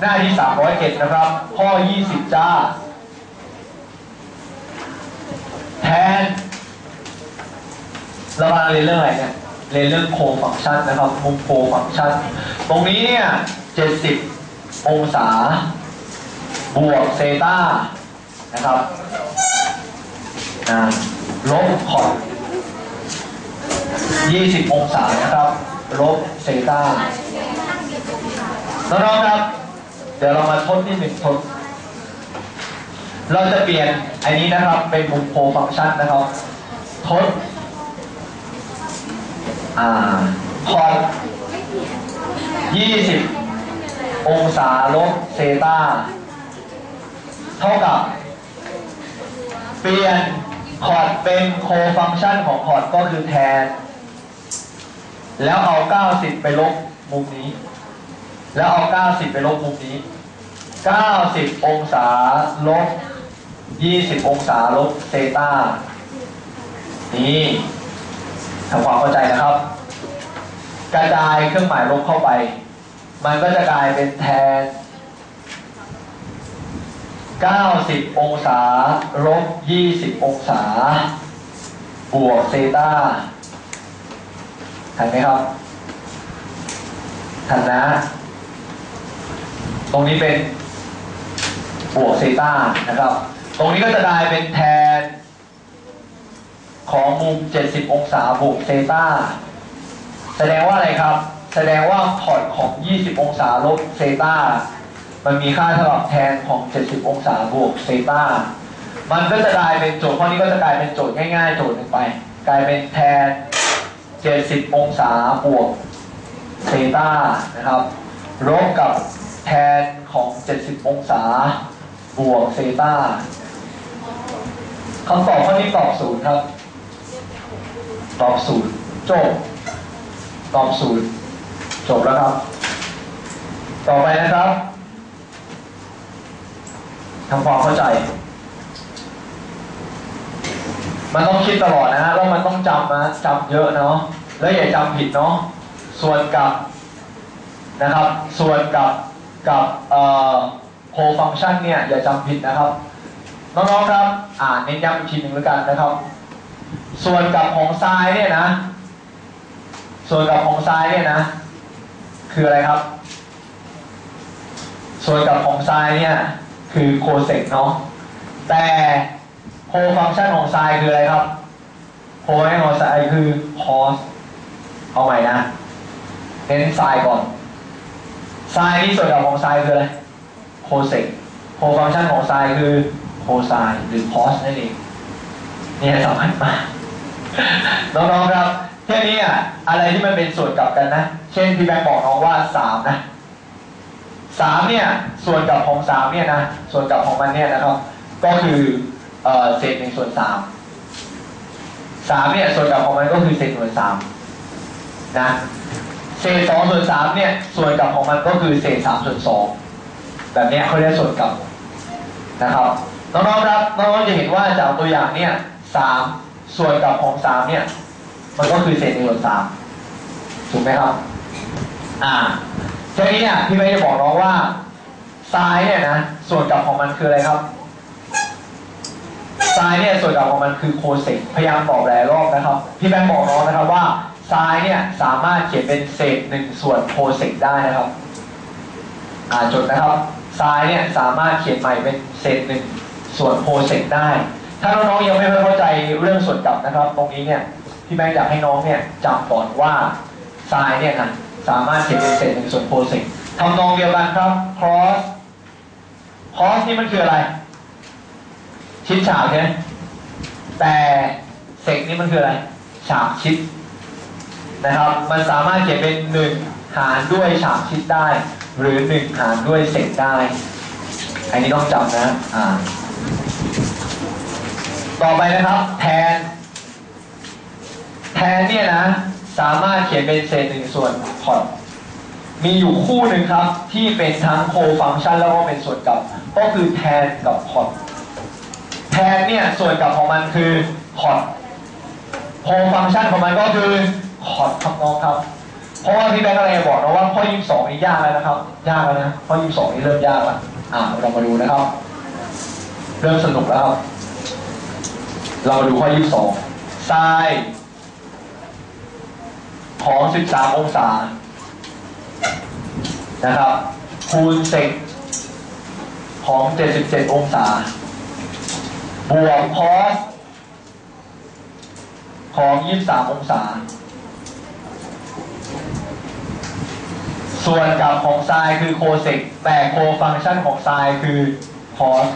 หน้าที่ 301 นะครับ ข้อ 20 จ้า แทนเรามาเรียนเรื่องอะไรเนี่ย เรียนเรื่องโคฟังชันนะครับ มุมโคฟังชัน ตรงนี้เนี่ย 70 องศา บวกเซตานะครับอ่าลบคอร์20 องศานะครับ ลบเซตาน้องๆครับ เดี๋ยวเรามาทดที่หนึ่งทด เราจะเปลี่ยนอันนี้นะครับเป็นมุมโพฟังก์ชันนะครับ ทด อ่า คอร์20องศาลบเซตาเท่ากับ เปลี่ยนคอร์ดเป็นโคฟังก์ชันของคอร์ดก็คือแทน แล้วเอา 90 ไปลบมุมนี้ แล้วเอา 90 ไปลบมุมนี้ 90 องศาลบ 20 องศาลบเซตานี่ทำความเข้าใจนะครับ กระจายเครื่องหมายลบเข้าไป มันก็จะกลายเป็นแทน 90 องศาลบ 20 องศา บวกเซตาทันไหมครับทันนะ ตรงนี้เป็นบวกเซต้านะครับ ตรงนี้ก็จะกลายเป็นแทนของมุม 70 องศาบวกเซต้า แสดงว่าอะไรครับ แสดงว่าพอร์ตของ 20 องศาลบเซต้า มันมีค่าเท่ากับแทนของ 70 องศาบวกเซต้า มันก็จะกลายเป็นโจทย์ข้อนี้ก็จะกลายเป็นโจทย์ง่ายๆ โจทย์หนึ่งไป กลายเป็นแทน 70 องศาบวกเซต้านะครับลบกับ แทนของ 70 องศา บวกเซตาคำตอบข้อนี้ตอบศูนย์ครับ ตอบศูนย์จบ ตอบศูนย์จบแล้วครับ ต่อไปนะครับทำความเข้าใจ มันต้องคิดตลอดนะฮะแล้วมันต้องจำนะจำเยอะเนาะแล้วอย่าจำผิดเนาะส่วนกับนะครับ ส่วนกับ กับโคฟังชันเนี่ยอย่าจำผิดนะครับ น้องๆครับอ่านเน้นย้ำอีกทีหนึ่งแล้วกันนะครับ ส่วนกับของทรายเนี่ยนะ ส่วนกับของทรายเนี่ยนะ คืออะไรครับ ส่วนกับของทรายเนี่ยคือโคเซกเนาะแต่โคฟังก์ชันของทรายคืออะไรครับโคฟังก์ชันของทรายคือคอสเอาใหม่นะเน้นทรายก่อน ทรายนี่ส่วนกับของทรายคืออะไรโคเซกโคฟังก์ชันของทรายคือโคไซน์หรือคอสนั่นเองนี่สำคัญมากน้องๆครับแค่นี้อะอะไรที่มันเป็นส่วนกลับกันนะ เช่นพี่แบงค์บอกน้องว่าสามนะสามเนี่ยส่วนกลับของสามเนี่ยนะส่วนกลับของมันเนี่ยนะครับ ก็คือเศษหนึ่งส่วนสามสามเนี่ยส่วนกลับของมันก็คือเศษหนึ่งส่วนสามนะ ศษสองส่วนสามเนี่ย ส่วนกลับของมันก็คือเศษสามส่วนสองแบบเนี้ยเขาเรียกส่วนกลับนะครับน้องๆครับน้องๆจะเห็นว่าจากตัวอย่างเนี่ยสามส่วนกลับของสามเนี่ย มันก็คือเศษหนึ่งส่วนสามถูกไหมครับ อ่าทีนี้เนี่ยพี่ไม่ได้บอกน้องว่าซ้ายเนี่ยนะส่วนกลับของมันคืออะไรครับซ้ายเนี่ยส่วนกลับของมันคือโคเซกพยายามบอกหลายรอบนะครับ พี่แบงค์บอกน้องนะครับว่า ซ้ายเนี่ยสามารถเขียนเป็นเศษหนึ่งส่วนโคเซกได้นะครับอ่าจดนะครับซ้ายเนี่ยสามารถเขียนใหม่เป็นเศษหนึ่งส่วนโคเซกได้ ถ้าน้องๆยังไม่เข้าใจเรื่องส่วนกลับนะครับ ตรงนี้เนี่ยพี่แบงค์อยากให้น้องเนี่ยจำก่อนว่าทรายเนี่ยนะสามารถเขียนเป็นเศษหนึ่งส่วนโพสิกทำนองเดียวกันครับ cross cross นี่มันคืออะไร ชิดฉากใช่ไหมแต่เซกนี่มันคืออะไร ฉากชิด นะครับ มันสามารถเขียนเป็นหนึ่งหารด้วยฉากชิดได้ หรือหนึ่งหารด้วยเซกได้ อันนี้ต้องจำนะอ่าต่อไปนะครับ แทน แทนเนี่ยนะ สามารถเขียนเป็นเศษหนึ่งส่วนพอร์ตมีอยู่คู่หนึ่งครับที่เป็นทั้งโคฟังชันแล้วก็เป็นส่วนกลับ ก็คือแทนกับพอร์ตแทนเนี่ยส่วนกลับของมันคือพอร์ตโคฟังชันของมันก็คือ คอร์ดครับน้องครับ เพราะว่าพี่แบงค์อะไรบอกนะว่าข้อยี่สิบสองนี่ยากแล้วนะครับ ยากแล้วนะข้อยี่สิบสองนี่เริ่มยากแล้วอ่าเรามาดูนะครับ เริ่มสนุกแล้วครับ เรามาดูข้อยี่สิบสองไซน์ของสิบสามองศา นะครับ คูณเซกของเจ็ดสิบเจ็ดองศา บวกคอสของยี่สิบสามองศา ส่วนกับของไซน์คือโคเซกแต่โคฟังก์ชันของไซน์คือคอส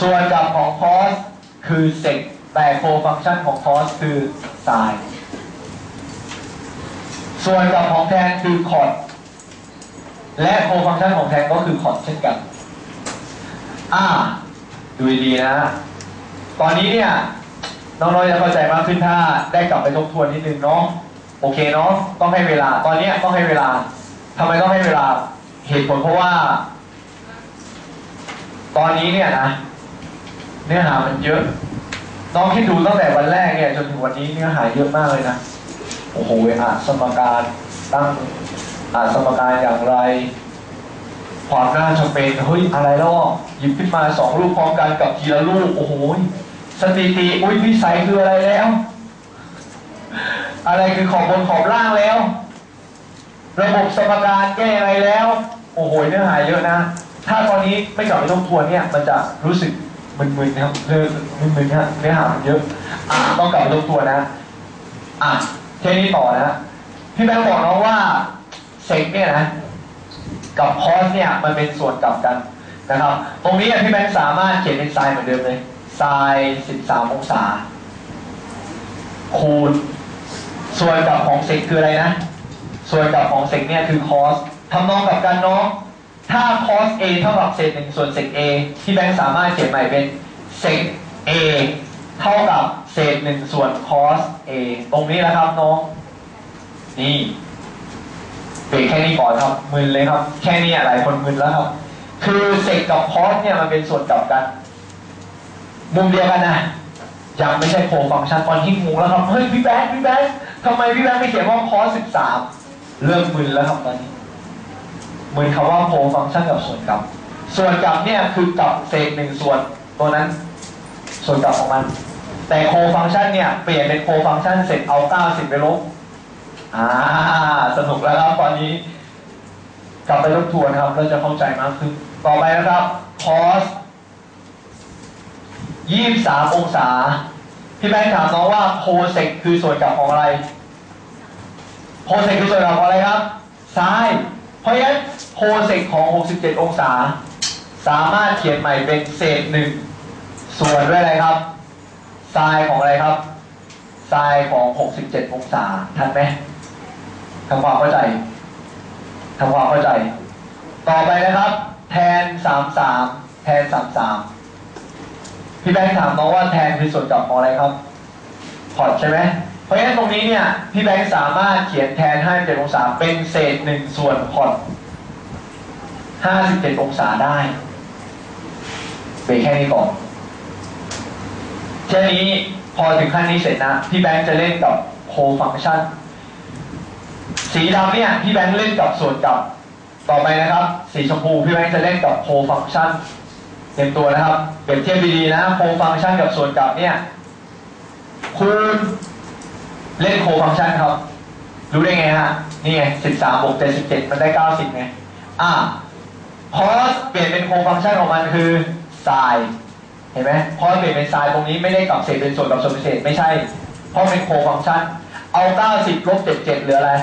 ส่วนกับของคอสคือเซกแต่โคฟังก์ชันของคอสคือไซน์ส่วนกับของแทนคือคอดและโคฟังก์ชันของแทนก็คือคอดเช่นกัน อ่า ดูดีนะ ตอนนี้เนี่ยน้องๆจะเข้าใจมากขึ้นถ้าได้กลับไปทบทวนนิดนึงเนาะ โอเคเนาะต้องให้เวลา ตอนเนี้ยต้องให้เวลาทำไมต้องให้เวลาเหตุผลเพราะว่า ตอนนี้เนี่ยนะเนื้อหามันเยอะน้องคิดดูตั้งแต่วันแรกเนี่ยจนถึงวันนี้เนื้อหาเยอะมากเลยนะโอ้โหอ่านสมการตั้งอ่านสมการอย่างไรความน่าจะเป็นเฮ้ยอะไรแล้วอะหยิบขึ้นมาสองลูกพร้อมกันกับทีละลูกโอ้โหสถิติอุ้ยวิสัยคืออะไรแล้ว อะไรคือขอบบนขอบล่างแล้ว ระบบสมการแก้อะไรแล้ว โอ้โหเนื้อหาเยอะนะ ถ้าตอนนี้ไม่กลับไปทบทวนเนี่ย มันจะรู้สึกมึนๆนะครับเลิกมึนๆนะเนื้อหามันเยอะ อะต้องกลับไปทบทวนนะ อะเทนี้ต่อนะ พี่แบงค์บอกน้องว่าเซกเนี่ยนะ กับคอสเนี่ยมันเป็นส่วนกลับกันนะครับ ตรงนี้อะพี่แบงค์สามารถเขียนเป็นไซน์เหมือนเดิมเลยไซน์13 องศาคูณ ส่วนกับของเซกคืออะไรนะ ส่วนกับของเซกเนี่ยคือคอสทำนองกับกันเนาะถ้าคอส A เท่ากับเศษหนึ่งส่วนเซก A พี่แบงค์สามารถเขียนใหม่เป็นเซก A เท่ากับเศษหนึ่งส่วนคอส A ตรงนี้แหละครับน้อง นี่เบรกแค่นี้ก่อนครับมึนเลยครับ แค่นี้อะไรคนมึนแล้วครับ คือเซกกับคอสเนี่ยมันเป็นส่วนกลับกัน มุมเดียวกันนะยังไม่ใช่โคฟังก์ชันตอนที่งงแล้วครับ เฮ้ยพี่แบงค์พี่แบงค์ ทำไมพี่แบงค์ไม่เขียนว่าคอสสิบสามเริ่มมึนแล้วครับตอนนี้มึนคำว่าโคฟังก์ชันกับส่วนกลับ ส่วนกลับเนี่ยคือกลับเศษหนึ่งส่วนตัวนั้น ส่วนกลับของมัน แต่โคฟังก์ชันเนี่ยเปลี่ยนเป็นโคฟังก์ชันเสร็จเอา90ไปลบอ่าสนุกแล้วครับตอนนี้ กลับไปทบทวนครับเราจะเข้าใจมากขึ้นต่อไปนะครับ cos 23 องศา พี่แบงค์ถามน้องว่าโคเซกคือส่วนกลับของอะไรโคเซกคือส่วนกลับของอะไรครับ ซ้าย เพราะฉะนั้นโคเซกของ 67 องศา สามารถเขียนใหม่เป็นเศษหนึ่งส่วนด้วยอะไรครับไซน์ของอะไรครับไซน์ของ 67 องศา ทันไหมทำความเข้าใจทำความเข้าใจ ต่อไปนะครับ แทน 33 แทน 33 พี่แบงค์ถามน้องว่าแทนคือส่วนกลับของอะไรครับพอร์ตใช่ไหมเพราะฉะนั้นตรงนี้เนี่ยพี่แบงค์สามารถเขียนแทน57องศาเป็นเศษหนึ่งส่วนพอร์ต57องศาได้เบรกแค่นี้ก่อนแค่นี้พอถึงขั้นนี้เสร็จนะ พี่แบงค์จะเล่นกับโคฟังก์ชัน สีดำเนี่ยพี่แบงค์เล่นกับส่วนกับ ต่อไปนะครับ สีชมพูพี่แบงค์จะเล่นกับโคฟังก์ชัน เตรียมตัวนะครับเปรียบเทียบดีๆนะโคฟังก์ชันกับส่วนกลับเนี่ยคูณเล่นโคฟังก์ชันครับ รู้ได้ไงฮะนี่ไง13บวก77มันได้90ไงอะพอสเปลี่ยนเป็นโคฟังก์ชันของมันคือไซน์เห็นไหมพอเปลี่ยนเป็นไซน์ตรงนี้ไม่ได้กลับเศษเป็นส่วนกับส่วนเศษไม่ใช่เพราะเป็นโคฟังก์ชัน เอา90ลบ77เหลืออะไร13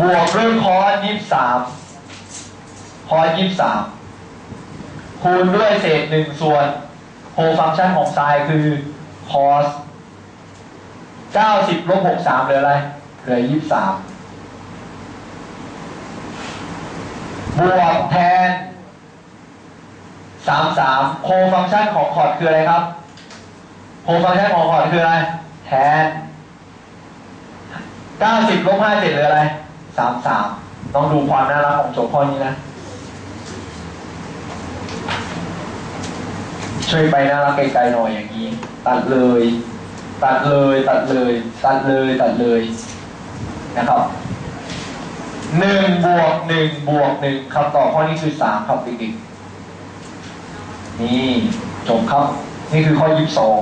บวกด้วยคอส23 คอยี่ส23คูณด้วยเศษหนึ่งส่วนโคฟังก์ชันของไซน์คือคอส90ลบ63เหลืออะไร เหลือ23บวกแทน33โคฟังก์ชันของคอร์ดคืออะไรครับโคฟังก์ชันของคอร์ดคืออะไร แทน90ลบ57เจ็ดหลืออะไร33ต้องดูความน่ารักของโจทย์ข้อนี้นะ ช่วยไปน่ารักไกลๆหน่อยอย่างนี้ ตัดเลย ตัดเลย ตัดเลย ตัดเลย ตัดเลยนะครับหนึ่งบวกหนึ่งบวกหนึ่งคำตอบข้อนี้คือสามครับเด็กๆนี่จบครับ นี่คือข้อยี่สิบสอง